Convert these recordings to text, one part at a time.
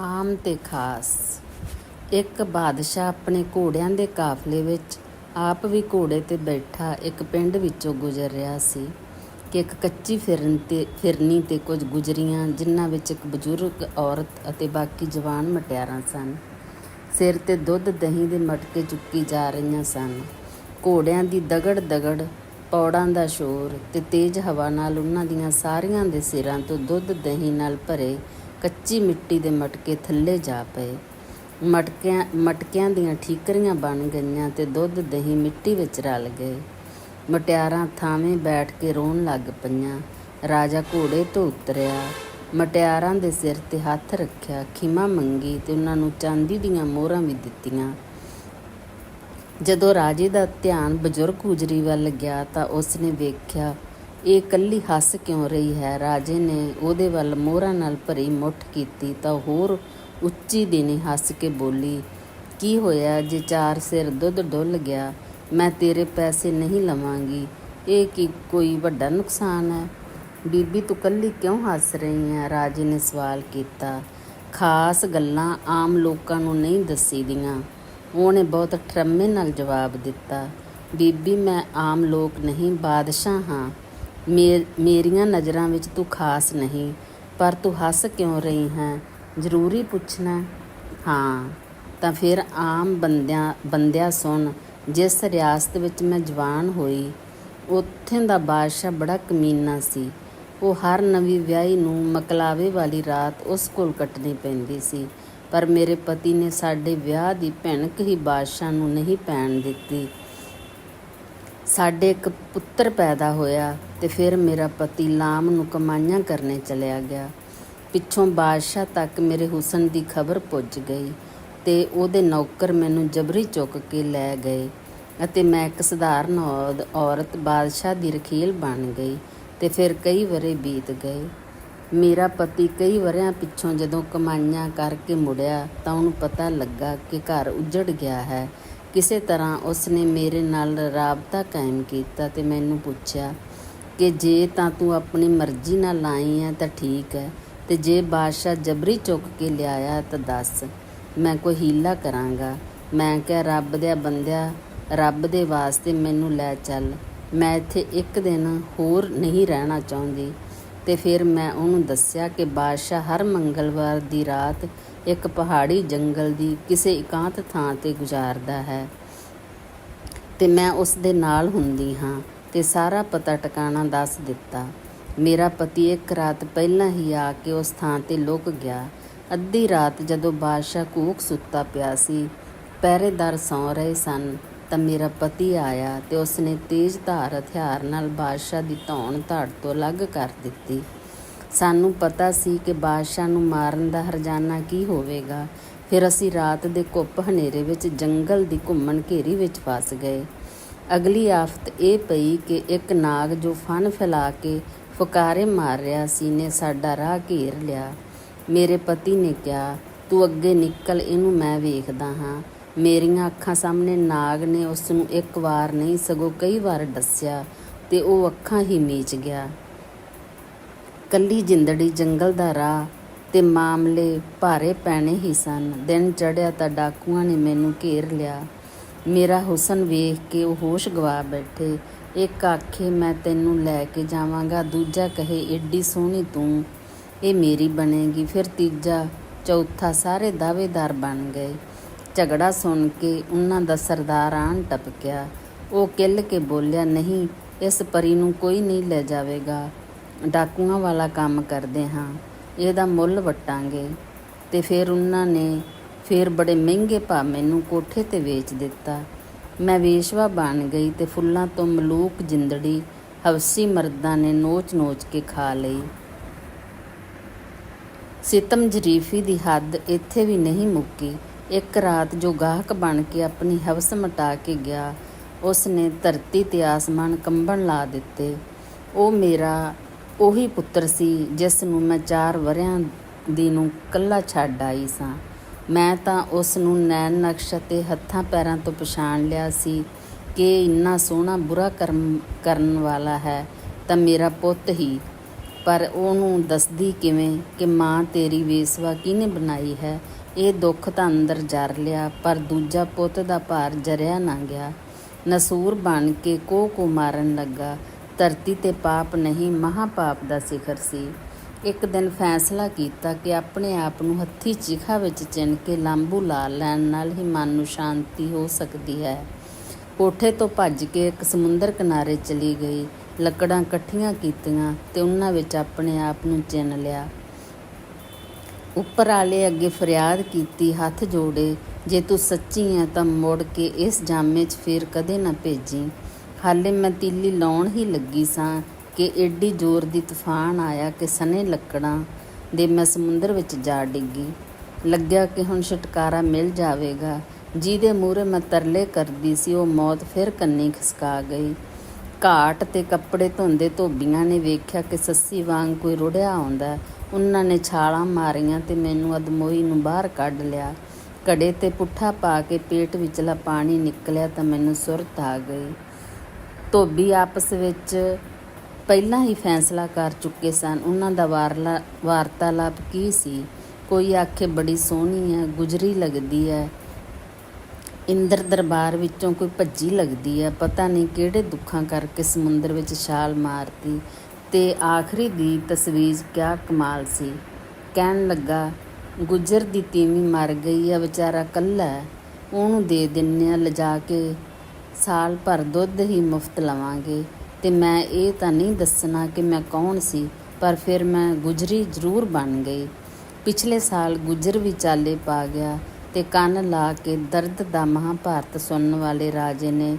ਆਮ ਤੇ ਖਾਸ। ਇੱਕ ਬਾਦਸ਼ਾਹ ਆਪਣੇ ਘੋੜਿਆਂ ਦੇ ਕਾਫਲੇ ਵਿੱਚ ਆਪ ਵੀ ਘੋੜੇ ਤੇ ਬੈਠਾ ਇੱਕ ਪਿੰਡ ਵਿੱਚੋਂ ਗੁਜ਼ਰ ਰਿਹਾ ਸੀ ਕਿ ਇੱਕ ਕੱਚੀ ਫਿਰਨ ਤੇ, ਫਿਰਨੀ ਤੇ ਕੁਝ ਗੁਜਰੀਆਂ, ਜਿਨ੍ਹਾਂ ਵਿੱਚ ਇੱਕ ਬਜ਼ੁਰਗ, ਔਰਤ ਅਤੇ ਬਾਕੀ ਜਵਾਨ ਮਟਿਆਰਾਂ ਸਨ। ਸਿਰ ਤੇ ਦੁੱਧ, ਦਹੀਂ ਦੇ ਮਟਕੇ ਚੁੱਕੀ ਜਾ ਰਹੀਆਂ ਸਨ। ਘੋੜਿਆਂ ਦੀ ਦਗੜ ਦਗੜ, ਪੌੜਾਂ ਦਾ ਸ਼ੋਰ ਤੇ ਤੇਜ਼ ਹਵਾ ਨਾਲ ਉਹਨਾਂ ਦੀਆਂ ਸਾਰੀਆਂ ਦੇ ਸਿਰਾਂ ਤੋਂ ਦੁੱਧ, ਦਹੀਂ ਨਾਲ ਭਰੇ ਕੱਚੀ ਮਿੱਟੀ ਦੇ ਮਟਕੇ ਥੱਲੇ ਜਾ ਪਏ। ਮਟਕਿਆਂ ਮਟਕਿਆਂ ਦੀਆਂ ਠੀਕਰੀਆਂ ਬਣ ਗਈਆਂ ਤੇ ਦੁੱਧ ਦਹੀਂ ਮਿੱਟੀ ਵਿੱਚ ਰਲ ਗਏ। ਮਟਿਆਰਾਂ ਥਾਵੇਂ ਬੈਠ ਕੇ ਰੋਣ ਲੱਗ ਪਈਆਂ। ਰਾਜਾ ਘੋੜੇ ਤੋਂ ਉਤਰਿਆ। ਮਟਿਆਰਾਂ ਦੇ ਸਿਰ ਤੇ ਹੱਥ ਰੱਖਿਆ, ਖਿਮਾ ਮੰਗੀ ਤੇ ਉਹਨਾਂ ਨੂੰ ਚਾਂਦੀ ਦੀਆਂ ਮੋਹਰਾਂ ਵੀ ਦਿੱਤੀਆਂ। ਜਦੋਂ ਰਾਜੇ ਦਾ ਧਿਆਨ ਬਜ਼ੁਰਗ ਗੁਜਰੀ ਵੱਲ ਗਿਆ ਤਾਂ ਉਸਨੇ ਵੇਖਿਆ ਇਹ ਇਕੱਲੀ ਹੱਸ ਕਿਉਂ ਰਹੀ ਹੈ? ਰਾਜੇ ਨੇ ਉਹਦੇ ਵੱਲ ਮੋਹਰਾਂ ਨਾਲ ਭਰੀ ਮੁੱਠ ਕੀਤੀ ਤਾਂ ਹੋਰ ਉੱਚੀ ਦੇਣੀ ਹੱਸ ਕੇ ਬੋਲੀ, ਕੀ ਹੋਇਆ? ਜੇ ਚਾਰ ਸਿਰ ਦੁੱਧ ਡੁੱਲ ਗਿਆ, ਮੈਂ ਤੇਰੇ ਪੈਸੇ ਨਹੀਂ ਲਵਾਂਗੀ। ਇਹ ਕੀ ਕੋਈ ਵੱਡਾ ਨੁਕਸਾਨ ਹੈ? ਬੀਬੀ, ਤੂੰ ਕੱਲੀ ਕਿਉਂ ਹੱਸ ਰਹੀ ਹੈ? ਰਾਜੇ ਨੇ ਸਵਾਲ ਕੀਤਾ। ਖਾਸ ਗੱਲਾਂ ਆਮ ਲੋਕਾਂ ਨੂੰ ਨਹੀਂ ਦੱਸੀਦੀਆਂ। ਉਹਨੇ ਬਹੁਤ ਠਰਮੇ ਨਾਲ ਜਵਾਬ ਦਿੱਤਾ। ਬੀਬੀ, ਮੈਂ ਆਮ ਲੋਕ ਨਹੀਂ, ਬਾਦਸ਼ਾਹ ਹਾਂ। ਮੇਰੀਆਂ ਨਜ਼ਰਾਂ ਵਿੱਚ ਤੂੰ ਖਾਸ ਨਹੀਂ, ਪਰ ਤੂੰ ਹੱਸ ਕਿਉਂ ਰਹੀ ਹੈ? ਜ਼ਰੂਰੀ ਪੁੱਛਣਾ ਹਾਂ, ਤਾਂ ਫਿਰ ਆਮ ਬੰਦਿਆਂ ਬੰਦਿਆ ਸੁਣ, ਜਿਸ ਰਿਆਸਤ ਵਿੱਚ ਮੈਂ ਜਵਾਨ ਹੋਈ, ਉੱਥੇ ਦਾ ਬਾਦਸ਼ਾਹ ਬੜਾ ਕਮੀਨਾ ਸੀ। ਉਹ ਹਰ ਨਵੀਂ ਵਿਆਹੀ ਨੂੰ ਮਕਲਾਵੇ ਵਾਲੀ ਰਾਤ ਉਸ ਕੋਲ ਕੱਟਣੀ ਪੈਂਦੀ ਸੀ, ਪਰ ਮੇਰੇ ਪਤੀ ਨੇ ਸਾਡੇ ਵਿਆਹ ਦੀ ਭਿਣਕ ਹੀ ਬਾਦਸ਼ਾਹ ਨੂੰ ਨਹੀਂ ਪੈਣ ਦਿੱਤੀ। ਸਾਡੇ ਇੱਕ ਪੁੱਤਰ ਪੈਦਾ ਹੋਇਆ। ਤੇ ਫਿਰ ਮੇਰਾ ਪਤੀ ਲਾਮ ਨੂੰ ਕਮਾਈਆਂ ਕਰਨੇ ਚਲਿਆ ਗਿਆ। ਪਿੱਛੋਂ ਬਾਦਸ਼ਾਹ ਤੱਕ ਮੇਰੇ ਹੁਸਨ ਦੀ ਖਬਰ ਪੁੱਜ ਗਈ ਤੇ ਉਹਦੇ ਨੌਕਰ ਮੈਨੂੰ ਜਬਰੀ ਚੁੱਕ ਕੇ ਲੈ ਗਏ ਅਤੇ ਮੈਂ ਇੱਕ ਸਧਾਰਨ ਔਰਤ ਬਾਦਸ਼ਾਹ ਦੀ ਰਖੀਲ ਬਣ ਗਈ ਤੇ ਫਿਰ ਕਈ ਵਰੇ ਬੀਤ ਗਏ। ਮੇਰਾ ਪਤੀ ਕਈ ਵਰਿਆਂ ਪਿੱਛੋਂ ਜਦੋਂ ਕਮਾਈਆਂ ਕਰਕੇ ਮੁੜਿਆ ਤਾਂ ਉਹਨੂੰ ਪਤਾ ਲੱਗਾ ਕਿ ਘਰ ਉਜੜ ਗਿਆ ਹੈ। ਕਿਸੇ ਤਰ੍ਹਾਂ ਉਸਨੇ ਮੇਰੇ ਨਾਲ ਰਾਬਤਾ ਕਾਇਮ ਕੀਤਾ ਤੇ ਮੈਨੂੰ ਪੁੱਛਿਆ ਕਿ ਜੇ ਤਾਂ ਤੂੰ ਆਪਣੀ ਮਰਜ਼ੀ ਨਾਲ ਲਾਈ ਹੈ ਤਾਂ ਠੀਕ ਹੈ, ਤੇ ਜੇ ਬਾਦਸ਼ਾਹ ਜਬਰੀ ਚੁੱਕ ਕੇ ਲਿਆਇਆ ਤਾਂ ਦੱਸ, ਮੈਂ ਕੋਈ ਹੀਲਾ ਕਰਾਂਗਾ। ਮੈਂ ਕਿਹਾ, ਰੱਬ ਦੇ ਬੰਦਿਆ, ਰੱਬ ਦੇ ਵਾਸਤੇ ਮੈਨੂੰ ਲੈ ਚੱਲ। ਮੈਂ ਇੱਥੇ ਇੱਕ ਦਿਨ ਹੋਰ ਨਹੀਂ ਰਹਿਣਾ ਚਾਹੁੰਦੀ। ਤੇ ਫਿਰ ਮੈਂ ਉਹਨੂੰ ਦੱਸਿਆ ਕਿ ਬਾਦਸ਼ਾਹ ਹਰ ਮੰਗਲਵਾਰ ਦੀ ਰਾਤ ਇੱਕ ਪਹਾੜੀ ਜੰਗਲ ਦੀ ਕਿਸੇ ਇਕਾਂਤ ਥਾਂ ਤੇ ਗੁਜ਼ਾਰਦਾ ਹੈ। ਤੇ ਮੈਂ ਉਸ ਦੇ ਨਾਲ ਹੁੰਦੀ ਹਾਂ। ਤੇ ਸਾਰਾ ਪਤਾ ਟਿਕਾਣਾ ਦੱਸ ਦਿੱਤਾ। ਮੇਰਾ ਪਤੀ ਇੱਕ ਰਾਤ ਪਹਿਲਾਂ ਹੀ ਆ ਕੇ ਉਸ ਥਾਂ ਤੇ ਲੁਕ ਗਿਆ। ਅੱਧੀ ਰਾਤ ਜਦੋਂ ਬਾਦਸ਼ਾਹ ਕੂਕ ਸੁੱਤਾ ਪਿਆ ਸੀ, ਪਹਿਰੇਦਾਰ ਸੌਂ ਰਹੇ ਸਨ, ਤਾਂ ਮੇਰਾ ਪਤੀ ਆਇਆ ਤੇ ਉਸਨੇ ਤੇਜ਼ ਧਾਰ ਹਥਿਆਰ ਨਾਲ ਬਾਦਸ਼ਾਹ ਦੀ ਧੌਣ ਧੜ ਤੋਂ ਅਲੱਗ ਕਰ ਦਿੱਤੀ। ਸਾਨੂੰ ਪਤਾ ਸੀ ਕਿ ਬਾਦਸ਼ਾਹ ਨੂੰ ਮਾਰਨ ਦਾ ਹਰਜਾਨਾ ਕੀ ਹੋਵੇਗਾ। ਫਿਰ ਅਸੀਂ ਰਾਤ ਦੇ ਘੁੱਪ ਹਨੇਰੇ ਵਿੱਚ ਜੰਗਲ ਦੀ ਘੁੰਮਣ ਘੇਰੀ ਵਿੱਚ ਫਸ ਗਏ। ਅਗਲੀ ਆਫਤ ਇਹ ਪਈ ਕਿ ਇੱਕ ਨਾਗ ਜੋ ਫਨ ਫੈਲਾ ਕੇ ਫੁਕਾਰੇ ਮਾਰ ਰਿਹਾ ਸੀ ਨੇ ਸਾਡਾ ਰਾਹ ਘੇਰ ਲਿਆ। ਮੇਰੇ ਪਤੀ ਨੇ ਕਿਹਾ, ਤੂੰ ਅੱਗੇ ਨਿਕਲ, ਇਹਨੂੰ ਮੈਂ ਵੇਖਦਾ ਹਾਂ। ਮੇਰੀਆਂ ਅੱਖਾਂ ਸਾਹਮਣੇ ਨਾਗ ਨੇ ਉਸ ਨੂੰ ਇੱਕ ਵਾਰ ਨਹੀਂ, ਸਗੋਂ ਕਈ ਵਾਰ ਡੱਸਿਆ ਤੇ ਉਹ ਅੱਖਾਂ ਹੀ ਮੀਚ ਗਿਆ। ਕੱਲੀ ਜਿੰਦੜੀ, ਜੰਗਲ ਦਾ ਰਾਹ ਤੇ ਮਾਮਲੇ ਭਾਰੇ ਪੈਣੇ ਹੀ ਸਨ। ਦਿਨ ਚੜਿਆ ਤਾਂ ਡਾਕੂਆਂ ਨੇ ਮੈਨੂੰ ਘੇਰ ਲਿਆ। ਮੇਰਾ ਹੁਸਨ ਵੇਖ ਕੇ ਉਹ ਹੋਸ਼ ਗਵਾ ਬੈਠੇ। ਇੱਕ ਆਖੇ, ਮੈਂ ਤੈਨੂੰ ਲੈ ਕੇ ਜਾਵਾਂਗਾ, ਦੂਜਾ ਕਹੇ, ਏਡੀ ਸੋਹਣੀ ਤੂੰ, ਇਹ ਮੇਰੀ ਬਣੇਗੀ। ਫਿਰ ਤੀਜਾ, ਚੌਥਾ ਸਾਰੇ ਦਾਅਵੇਦਾਰ ਬਣ ਗਏ। ਝਗੜਾ ਸੁਣ ਕੇ ਉਹਨਾਂ ਦਾ ਸਰਦਾਰ ਆਣ ਟਪਕਿਆ। ਉਹ ਕਿੱਲ ਕੇ ਬੋਲਿਆ, ਨਹੀਂ, ਇਸ ਪਰੀ ਨੂੰ ਕੋਈ ਨਹੀਂ ਲੈ ਜਾਵੇਗਾ। ਡਾਕੂਆਂ ਵਾਲਾ ਕੰਮ ਕਰਦੇ ਹਾਂ, ਇਹਦਾ ਮੁੱਲ ਵਟਾਂਗੇ। ਤੇ ਫਿਰ ਉਹਨਾਂ ਨੇ ਫਿਰ ਬੜੇ ਮਹਿੰਗੇ ਭਾਅ ਮੈਨੂੰ ਕੋਠੇ ਤੇ ਵੇਚ ਦਿੱਤਾ। ਮੈਂ ਵੇਸ਼ਵਾ ਬਣ ਗਈ ਤੇ ਫੁੱਲਾਂ ਤੋਂ ਮਲੂਕ ਜਿੰਦੜੀ, ਹਵਸੀ ਮਰਦਾਂ ਨੇ ਨੋਚ-ਨੋਚ ਕੇ ਖਾ ਲਈ। ਸਿਤਮ ਜਰੀਫੀ ਦੀ ਹੱਦ ਇੱਥੇ ਵੀ ਨਹੀਂ ਮੁੱਕੀ। ਇੱਕ ਰਾਤ ਜੋ ਗਾਹਕ ਬਣ ਕੇ ਆਪਣੀ ਹਵਸ ਮਟਾ ਕੇ ਗਿਆ ਉਸ ਨੇ ਧਰਤੀ ਤੇ ਆਸਮਾਨ ਕੰਬਣ ਲਾ ਦਿੱਤੇ। ਉਹ ਮੇਰਾ ਉਹੀ ਪੁੱਤਰ ਸੀ, ਜਿਸ ਨੂੰ ਮੈਂ ਚਾਰ ਵਰਿਆਂ ਦੀ ਨੂੰ ਕੱਲਾ ਛੱਡ ਆਈ ਸਾਂ। ਮੈਂ ਤਾਂ ਉਸ ਨੂੰ ਨੈਣ ਨਕਸ਼ ਅਤੇ ਹੱਥਾਂ ਪੈਰਾਂ ਤੋਂ ਪਛਾਣ ਲਿਆ ਸੀ ਕਿ ਇੰਨਾ ਸੋਹਣਾ ਬੁਰਾ ਕਰਮ ਕਰਨ ਵਾਲਾ ਹੈ ਤਾਂ ਮੇਰਾ ਪੁੱਤ ਹੀ। ਪਰ ਉਹਨੂੰ ਦੱਸਦੀ ਕਿਵੇਂ ਕਿ ਮਾਂ ਤੇਰੀ ਵੇਸਵਾ ਕਿਹਨੇ ਬਣਾਈ ਹੈ? ਇਹ ਦੁੱਖ ਤਾਂ ਅੰਦਰ ਜਰ ਲਿਆ, ਪਰ ਦੂਜਾ ਪੁੱਤ ਦਾ ਭਾਰ ਜਰਿਆ ਨਾ ਗਿਆ। ਨਸੂਰ ਬਣ ਕੇ ਕੋ ਕੋ ਮਾਰਨ ਲੱਗਾ। ਧਰਤੀ ਤੇ ਪਾਪ ਨਹੀਂ ਮਹਾ ਪਾਪ ਦਾ ਸਿਖਰ ਸੀ। ਇੱਕ ਦਿਨ ਫੈਸਲਾ ਕੀਤਾ ਕਿ ਆਪਣੇ ਆਪ ਨੂੰ ਹੱਥੀ ਚਿਖਾ ਵਿੱਚ ਚਿਣ ਕੇ ਲਾਂਬੂ ਲਾ ਲੈਣ ਨਾਲ ਹੀ ਮਨ ਨੂੰ ਸ਼ਾਂਤੀ ਹੋ ਸਕਦੀ ਹੈ। ਕੋਠੇ ਤੋਂ ਭੱਜ ਕੇ ਇੱਕ ਸਮੁੰਦਰ ਕਿਨਾਰੇ ਚਲੀ ਗਈ, ਲੱਕੜਾਂ ਇਕੱਠੀਆਂ ਕੀਤੀਆਂ ਤੇ ਉਹਨਾਂ ਵਿੱਚ ਆਪਣੇ ਆਪ ਨੂੰ ਚਿਣ ਲਿਆ। ਉੱਪਰ ਵਾਲੇ ਅੱਗੇ ਫਰਿਆਦ ਕੀਤੀ, ਹੱਥ ਜੋੜੇ, ਜੇ ਤੂੰ ਸੱਚੀ ਹੈ ਤਾਂ ਮੁੜ ਕੇ ਇਸ ਜਾਮੇ 'ਚ ਫੇਰ ਕਦੇ ਨਾ ਭੇਜੀ। ਹਾਲੇ ਮੈਂ ਤੀਲੀ ਲਾਉਣ ਹੀ ਲੱਗੀ ਸਾਂ। ਕਿ ਏਡੀ ਜ਼ੋਰ ਦੀ ਤੂਫਾਨ ਆਇਆ ਕਿ ਸਨੇ ਲੱਕੜਾਂ ਦੇ ਮੈਂ ਸਮੁੰਦਰ ਵਿੱਚ ਜਾ ਡਿੱਗੀ। ਲੱਗਿਆ ਕਿ ਹੁਣ ਛੁਟਕਾਰਾ ਮਿਲ ਜਾਵੇਗਾ। ਜਿਹਦੇ ਮੂਹਰੇ ਮੈਂ ਤਰਲੇ ਕਰਦੀ ਸੀ, ਉਹ ਮੌਤ ਫਿਰ ਕੰਨੀ ਖਸਕਾ ਗਈ। ਘਾਟ ਤੇ ਕੱਪੜੇ ਧੋਂਦੇ ਧੋਬੀਆਂ ਨੇ ਵੇਖਿਆ ਕਿ ਸੱਸੀ ਵਾਂਗ ਕੋਈ ਰੁੜਿਆ ਆਉਂਦਾ। ਉਹਨਾਂ ਨੇ ਛਾਲਾਂ ਮਾਰੀਆਂ ਤੇ ਮੈਨੂੰ ਅਦਮੋਈ ਨੂੰ ਬਾਹਰ ਕੱਢ ਲਿਆ। ਘੜੇ ਤੇ ਪੁੱਠਾ ਪਾ ਕੇ ਪੇਟ ਵਿਚਲਾ ਪਾਣੀ ਨਿਕਲਿਆ ਤਾਂ ਮੈਨੂੰ ਸੁਰਤ ਆ ਗਈ। ਧੋਬੀ ਆਪਸ ਵਿੱਚ ਪਹਿਲਾਂ ਹੀ ਫੈਸਲਾ ਕਰ ਚੁੱਕੇ ਸਨ। ਉਹਨਾਂ ਦਾ ਵਾਰਲਾ, ਵਾਰਤਾਲਾਪ ਕੀ ਸੀ? ਕੋਈ ਆਖੇ ਬੜੀ ਸੋਹਣੀ ਹੈ, ਗੁਜਰੀ ਲੱਗਦੀ ਹੈ। ਇੰਦਰ ਦਰਬਾਰ ਵਿੱਚੋਂ ਕੋਈ ਭੱਜੀ ਲੱਗਦੀ ਹੈ। ਪਤਾ ਨਹੀਂ ਕਿਹੜੇ ਦੁੱਖਾਂ ਕਰਕੇ ਸਮੁੰਦਰ ਵਿੱਚ ਛਾਲ ਮਾਰਤੀ। ਤੇ ਆਖਰੀ ਦੀ ਤਸਵੀਰ ਕਿਆ ਕਮਾਲ ਸੀ। ਕਹਿਣ ਲੱਗਾ, ਗੁਜਰ ਦੀ ਤੀਵੀਂ ਮਰ ਗਈ ਆ ਵਿਚਾਰਾ ਕੱਲਾ ਉਹਨੂੰ ਦੇ ਦਿੰਨੇ ਆ ਲਿਜਾ ਕੇ ਸਾਲ ਭਰ ਦੁੱਧ ਹੀ ਮੁਫਤ ਲਵਾਂਗੇ। ਤੇ ਮੈਂ ਇਹ ਤਾਂ ਨਹੀਂ ਦੱਸਣਾ ਕਿ ਮੈਂ ਕੌਣ ਸੀ, ਪਰ ਫਿਰ ਮੈਂ ਗੁਜਰੀ ਜ਼ਰੂਰ ਬਣ ਗਈ। ਪਿਛਲੇ ਸਾਲ ਗੁਜਰ ਵੀ ਚਾਲੇ ਪਾ ਗਿਆ ਤੇ ਕੰਨ ਲਾ ਕੇ ਦਰਦ ਦਾ ਮਹਾਭਾਰਤ ਸੁਣਨ ਵਾਲੇ ਰਾਜੇ ਨੇ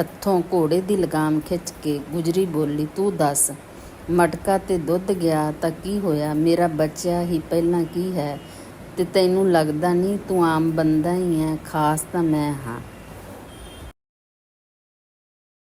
ਹੱਥੋਂ ਘੋੜੇ ਦੀ ਲਗਾਮ ਖਿੱਚ ਕੇ ਗੁਜਰੀ ਬੋਲੀ, ਤੂੰ ਦੱਸ, ਮਟਕਾ ਤੇ ਦੁੱਧ ਗਿਆ ਤਾਂ ਕੀ ਹੋਇਆ? ਮੇਰਾ ਬੱਚਾ ਹੀ ਪਹਿਲਾਂ ਕੀ ਹੈ? ਤੇ ਤੈਨੂੰ ਲੱਗਦਾ ਨਹੀਂ ਤੂੰ ਆਮ ਬੰਦਾ ਹੀ ਹੈ? ਖਾਸ ਤਾਂ ਮੈਂ ਹਾਂ।